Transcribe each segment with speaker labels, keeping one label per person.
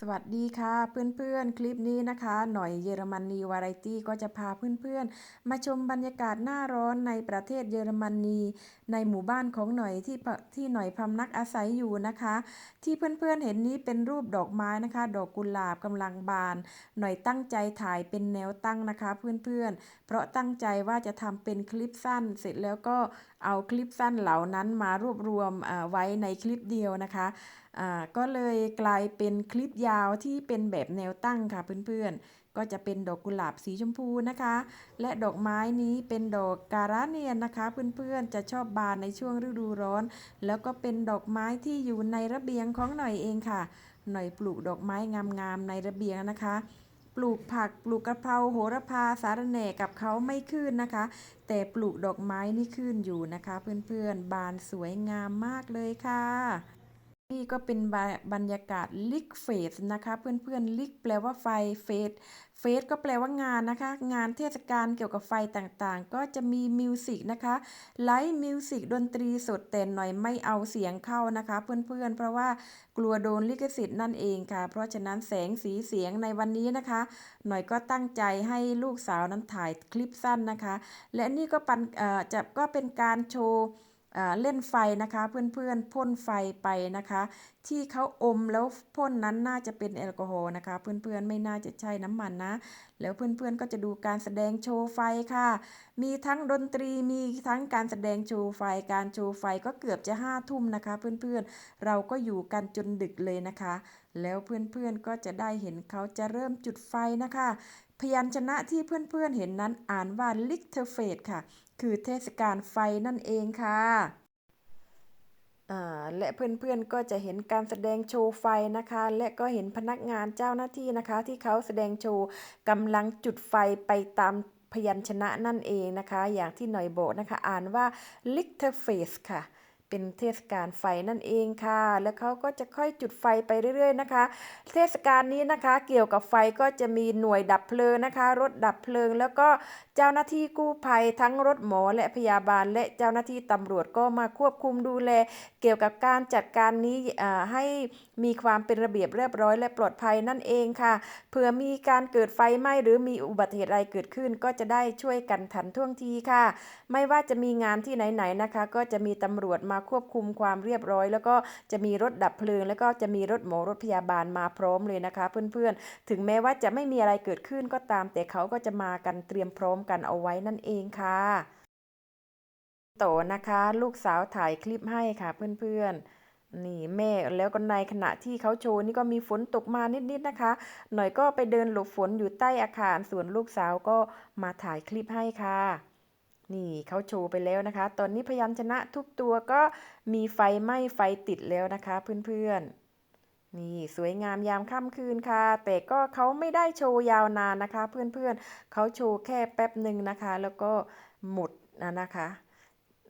Speaker 1: สวัสดีค่ะเพื่อนๆ คลิปนี้นะคะ หน่อยเยอรมนีวาไรตี้ก็จะพาเพื่อนๆ มาชมบรรยากาศหน้าร้อนในประเทศเยอรมนีในหมู่บ้านของหน่อยที่ที่หน่อยพำนักอาศัยอยู่นะคะ ที่เพื่อนๆเห็นนี้เป็นรูปดอกไม้นะคะ ดอกกุหลาบกำลังบาน หน่อยตั้งใจถ่ายเป็นแนวตั้งนะคะ เพื่อนๆ เพราะตั้งใจว่าจะทำเป็นคลิปสั้น เสร็จแล้วก็เอาคลิปสั้นเหล่านั้นมารวบรวมอ่าไว้ในคลิปเดียวนะคะ ก็เลยกลายเป็นคลิปยาวที่เป็นแบบแนวตั้งค่ะเพื่อนๆ ก็จะเป็นดอกกุหลาบสีชมพูนะคะ และดอกไม้นี้เป็นดอกการาเนียนนะคะ เพื่อนๆ จะชอบบานในช่วงฤดูร้อน แล้วก็เป็นดอกไม้ที่อยู่ในระเบียงของหน่อยเองค่ะ หน่อยปลูกดอกไม้งามๆในระเบียงนะคะปลูกผักปลูกกระเพราโหระพาสาระแหน่กับเขาไม่ขึ้นนะคะ แต่ปลูกดอกไม้นี่ขึ้นอยู่นะคะ เพื่อนๆ บานสวยงามมากเลยค่ะ นี่ก็เป็นบรรยากาศลิกเฟสนะคะ เพื่อนๆลิกแปลว่าไฟเฟสเฟสก็แปลว่างานนะคะ งานเทศกาลเกี่ยวกับไฟต่างๆ ก็จะมีมิวสิกนะคะไลฟ์มิวสิกดนตรีสดแต่หน่อยไม่เอาเสียงเข้านะคะ เพื่อนๆ เพราะว่ากลัวโดนลิขสิทธิ์นั่นเองค่ะ เพราะฉะนั้นแสงสีเสียงในวันนี้นะคะ หน่อยก็ตั้งใจให้ลูกสาวนั้นถ่ายคลิปสั้นนะคะ และนี่ก็ปันจะก็เป็นการโชว์ เล่นไฟนะคะ เพื่อนๆพ่นไฟไปนะคะ ที่เขาอมแล้วพ่นนั้นน่าจะเป็นแอลกอฮอล์นะคะ เพื่อนๆไม่น่าจะใช่น้ำมันนะ แล้วเพื่อนๆก็จะดูการแสดงโชว์ไฟค่ะ มีทั้งดนตรีมีทั้งการแสดงโชว์ไฟการโชว์ไฟก็เกือบจะห้าทุ่มนะคะ เพื่อนๆเราก็อยู่กันจนดึกเลยนะคะ แล้วเพื่อนๆก็จะได้เห็นเขาจะเริ่มจุดไฟนะคะ พยัญชนะที่เพื่อนๆเห็นนั้นอ่านว่าลิกเทเฟตค่ะ คือเทศกาลไฟนั่นเองค่ะและเพื่อนๆก็จะเห็นการแสดงโชว์ไฟนะคะ และก็เห็นพนักงานเจ้าหน้าที่นะคะ ที่เขาแสดงโชว์กำลังจุดไฟไปตามพยัญชนะนั่นเองนะคะ อย่างที่หน่อยโบนะคะ อ่านว่า l i t t e r f a c e ค่ะ เป็นเทศกาลไฟนั่นเองค่ะ แล้วเขาก็จะค่อยจุดไฟไปเรื่อย ๆ นะคะ เทศกาลนี้นะคะ เกี่ยวกับไฟก็จะมีหน่วยดับเพลิงนะคะ รถดับเพลิง แล้วก็เจ้าหน้าที่กู้ภัยทั้งรถหมอและพยาบาล และเจ้าหน้าที่ตำรวจก็มาควบคุมดูแล เกี่ยวกับการจัดการนี้ให้มีความเป็นระเบียบเรียบร้อย และปลอดภัยนั่นเองค่ะ เผื่อมีการเกิดไฟไหม้หรือมีอุบัติเหตุอะไรเกิดขึ้น ก็จะได้ช่วยกันทันท่วงทีค่ะ ไม่ว่าจะมีงานที่ไหนๆนะคะ ก็จะมีตำรวจมาควบคุมความเรียบร้อย แล้วก็จะมีรถดับเพลิง แล้วก็จะมีรถหมอรถพยาบาลมาพร้อมเลยนะคะ เพื่อนๆ ถึงแม้ว่าจะไม่มีอะไรเกิดขึ้นก็ตาม แต่เขาก็จะมากันเตรียมพร้อมกันเอาไว้นั่นเองค่ะโตนะคะลูกสาวถ่ายคลิปให้ค่ะเพื่อนๆนี่แม่แล้วก็ในขณะที่เขาโชว์นี่ก็มีฝนตกมานิดๆนะคะ หน่อยก็ไปเดินหลบฝนอยู่ใต้อาคารส่วนลูกสาวก็มาถ่ายคลิปให้ค่ะ นี่เขาโชว์ไปแล้วนะคะ ตอนนี้พยัญชนะทุกตัวก็มีไฟไหม้ไฟติดแล้วนะคะ เพื่อนๆ นี่สวยงามยามค่ำคืนค่ะ แต่ก็เขาไม่ได้โชว์ยาวนานนะคะ เพื่อนๆเขาโชว์แค่แป๊บหนึ่งนะคะ แล้วก็หมดนะนะคะ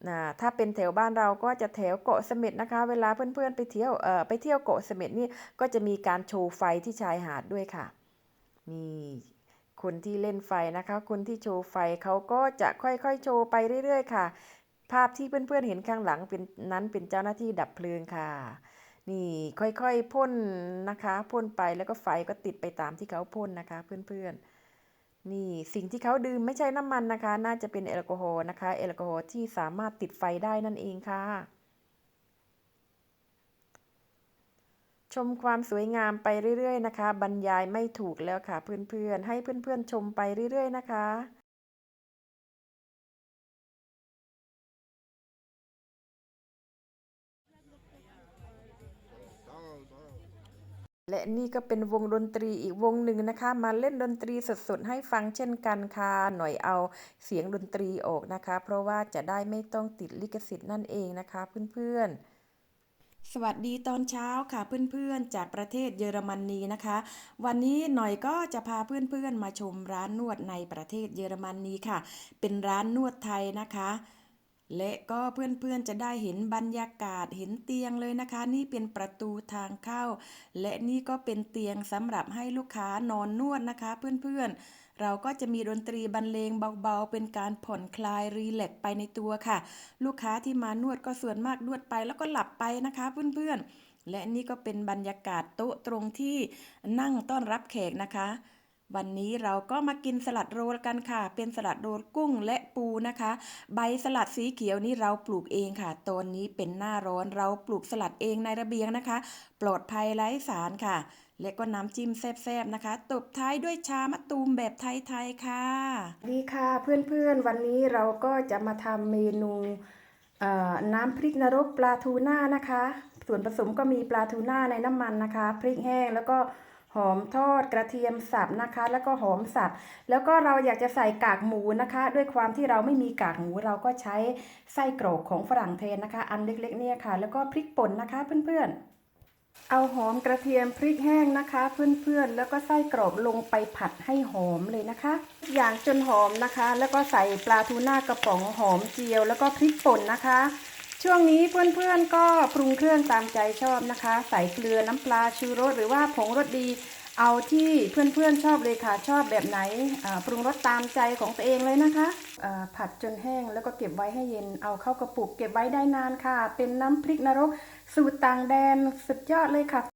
Speaker 1: นะถ้าเป็นแถวบ้านเราก็จะแถวเกาะเสม็ดนะคะ เวลาเพื่อนๆไปเที่ยวเอ่อไปเที่ยวเกาะเสม็ดนี่ก็จะมีการโชว์ไฟที่ชายหาดด้วยค่ะนี่ คนที่เล่นไฟนะคะ คนที่โชว์ไฟเขาก็จะค่อยๆ โชว์ไปเรื่อย ๆ ค่ะ ภาพที่เพื่อนๆเห็นข้างหลังเป็นนั้นเป็นเจ้าหน้าที่ดับเพลิงค่ะ นี่ค่อยๆพ่นนะคะพ่นไปแล้วก็ไฟก็ติดไปตามที่เขาพ่นนะคะ เพื่อนๆนี่สิ่งที่เขาดื่มไม่ใช่น้ำมันนะคะ น่าจะเป็นแอลกอฮอล์นะคะแอลกอฮอล์ที่สามารถติดไฟได้นั่นเองค่ะ ชมความสวยงามไปเรื่อยๆนะคะ บรรยายไม่ถูกแล้วค่ะเพื่อนๆ ให้เพื่อนๆชมไปเรื่อยๆนะคะและนี่ก็เป็นวงดนตรีอีกวงหนึ่งนะคะ มาเล่นดนตรีสดๆให้ฟังเช่นกันค่ะ หน่อยเอาเสียงดนตรีออกนะคะ เพราะว่าจะได้ไม่ต้องติดลิขสิทธิ์นั่นเองนะคะเพื่อนๆ สวัสดีตอนเช้าค่ะเพื่อนๆ จากประเทศเยอรมนีนะคะ วันนี้หน่อยก็จะพาเพื่อนๆมาชมร้านนวดในประเทศเยอรมนีค่ะ เป็นร้านนวดไทยนะคะ และก็เพื่อนๆจะได้เห็นบรรยากาศเห็นเตียงเลยนะคะ นี่เป็นประตูทางเข้า และนี่ก็เป็นเตียงสำหรับให้ลูกค้านอนนวดนะคะ เพื่อนๆ เราก็จะมีดนตรีบรรเลงเบาๆ เป็นการผ่อนคลายรีแลกไปในตัวค่ะ ลูกค้าที่มานวดก็ส่วนมากนวดไปแล้วก็หลับไปนะคะเพื่อนๆ
Speaker 2: และนี่ก็เป็นบรรยากาศโต๊ะตรงที่นั่งต้อนรับแขกนะคะวันนี้เราก็มากินสลัดโรลกันค่ะ เป็นสลัดโรลกุ้งและปูนะคะ ใบสลัดสีเขียวนี่เราปลูกเองค่ะ ตอนนี้เป็นหน้าร้อนเราปลูกสลัดเองในระเบียงนะคะ ปลอดภัยไร้สารค่ะ และก็น้ำจิ้มแซ่บๆนะคะ ตบท้ายด้วยชามะตูมแบบไทยๆค่ะ ดีค่ะเพื่อนๆ วันนี้เราก็จะมาทำเมนูน้ำพริกนรกปลาทูน่านะคะ ส่วนผสมก็มีปลาทูน่าในน้ำมันนะคะ พริกแห้งแล้วก็หอมทอดกระเทียมสับนะคะ แล้วก็หอมสับ แล้วก็เราอยากจะใส่กากหมูนะคะ ด้วยความที่เราไม่มีกากหมูเราก็ใช้ไส้กรอกของฝรั่งเทนนะคะ อันเล็กๆเนี่ยค่ะ แล้วก็พริกป่นนะคะเพื่อนๆ เอาหอมกระเทียมพริกแห้งนะคะ เพื่อนๆ แล้วก็ไส้กรอบลงไปผัดให้หอมเลยนะคะ อย่างจนหอมนะคะ แล้วก็ใส่ปลาทูน่ากระป๋องหอมเจียว แล้วก็พริกป่นนะคะ ช่วงนี้เพื่อนๆก็ปรุงเครื่องตามใจชอบนะคะ ใส่เกลือน้ำปลาชูรสหรือว่าผงรสดี เอาที่เพื่อนๆชอบเลยค่ะ ชอบแบบไหนปรุงรสตามใจของตัวเองเลยนะคะ ผัดจนแห้งแล้วก็เก็บไว้ให้เย็นเอาเข้ากระปุก เก็บไว้ได้นานค่ะ เป็นน้ำพริกนรก สูตรต่างแดนสุดยอดเลยค่ะ